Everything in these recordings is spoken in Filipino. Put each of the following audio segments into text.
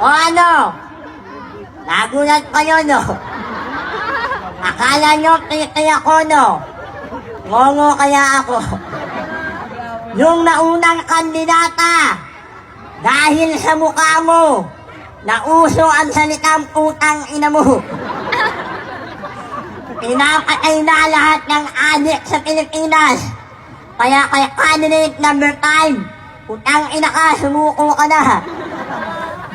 o ano? Nagulat kayo, no? Akala nyo kaya ako, no? Ngongo kaya ako. Yung naunang kandidata, dahil sa mukha mo, nauso ang salitang putang ina mo. Pinapatay na lahat ng adik sa Pilipinas. Kaya kay candidate number 5, putang ina ka, sumuko ka na.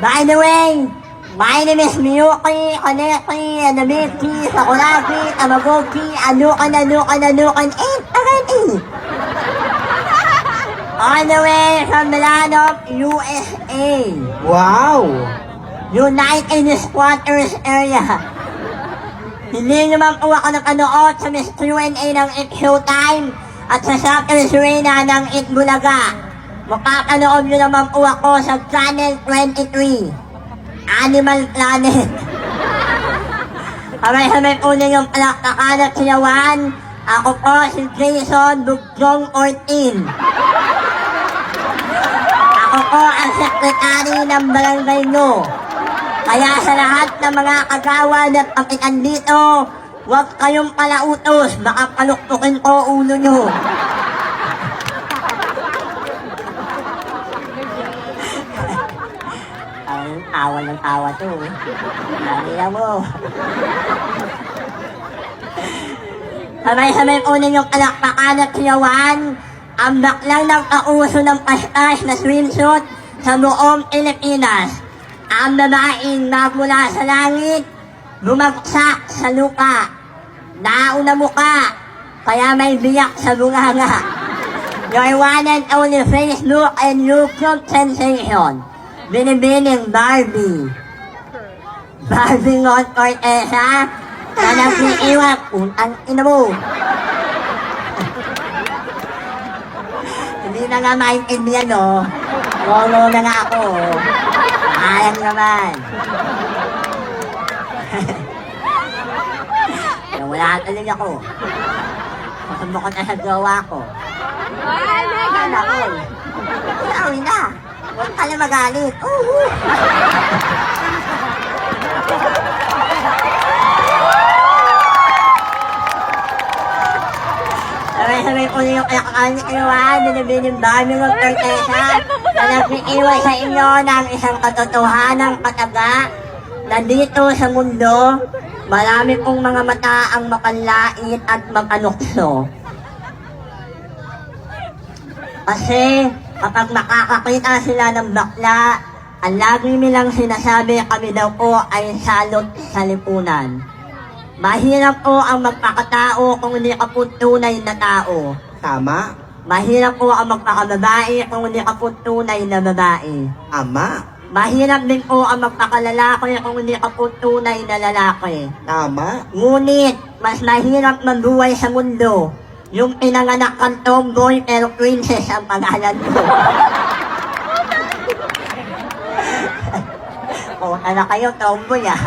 By the way, my name is Miyuki, Kaneki, Anamiki, Sakuraki, Tamagoki, Anukan, Anukan, Anukan, and Arati. On the way from Milano, USA. Wow! United Squatters Area. Hindi naman po ako nakanood sa Miss Q&A ng It Showtime at sa Shoppers Arena ng It Bulaga. Makakanood nyo naman po ako sa Channel 23, Animal Planet. Kamay-kamay po ninyong palakpakan at siyawan. Ako po si Jason Bugjong Ortin. Ako po ang sekretary ng barangay nyo. Kaya sa lahat ng mga kagawan at kapitan dito, huwag kayong palautos, baka paluktukin ko ulo nyo. Tawa ng tawa to. Nalila mo. Sabay-sabay po ninyong palakpakan at siyawan ang baklang ng kauso ng pastas na swimsuit sa buong Pilipinas. Ang babaeng magmula sa langit, bumagsak sa lupa. Nauna muka, kaya may biyak sa bunganga. Your one and only Facebook and YouTube sensation. Binibining Barbie. Barbie Ngon Cortesa, na nag-iiwak, utang ina mo. Hindi na nga maintindihan, no? Lolo na nga ako. Sayang naman. Nawala tuloy ako. Masubok na sa gawa ko. Ano ako? Ikaw na. Huwag ka na magalit. Uhu. Sabay-sabay ko na yung ni Iwan, binibining yung dami ng kortesa na nag-iiwan sa inyo ng isang katotohanang kataga na dito sa mundo, marami pong mga mata ang mapanlait at mapanukso. Kasi kapag makakakita sila ng bakla, ang lagi nilang sinasabi kami daw po ay salot sa lipunan. Mahirap po ang magpakatao kung hindi ka po tunay na tao. Tama. Mahirap po ang magpakababae kung hindi ka po tunay na babae. Ama. Mahirap din po ang magpakalalaki kung hindi ka po tunay na lalaki. Tama. Ngunit, mas mahirap mabuhay sa mundo yung pinanganak kang tomboy pero princess ang pangalan mo. o, ano kayo, tomboy ah.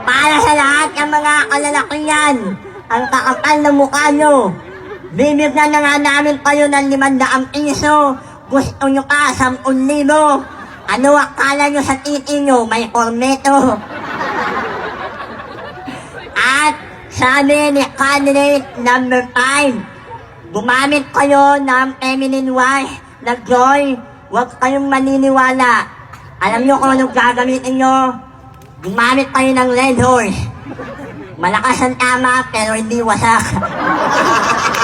Para sa lahat ng mga kalalakihan, ang kakapal na mukha nyo, bibigyan na nga namin kayo ng limandaang piso. Gusto nyo ka, sampun libo. Ano akala nyo sa titi nyo? May korneto. At sabi ni candidate number 5, gumamit kayo ng feminine wash na joy. Huwag kayong maniniwala. Alam nyo kung anong gagamitin nyo? Gumamit kayo ng red horse. Malakas ang tama pero hindi wasak.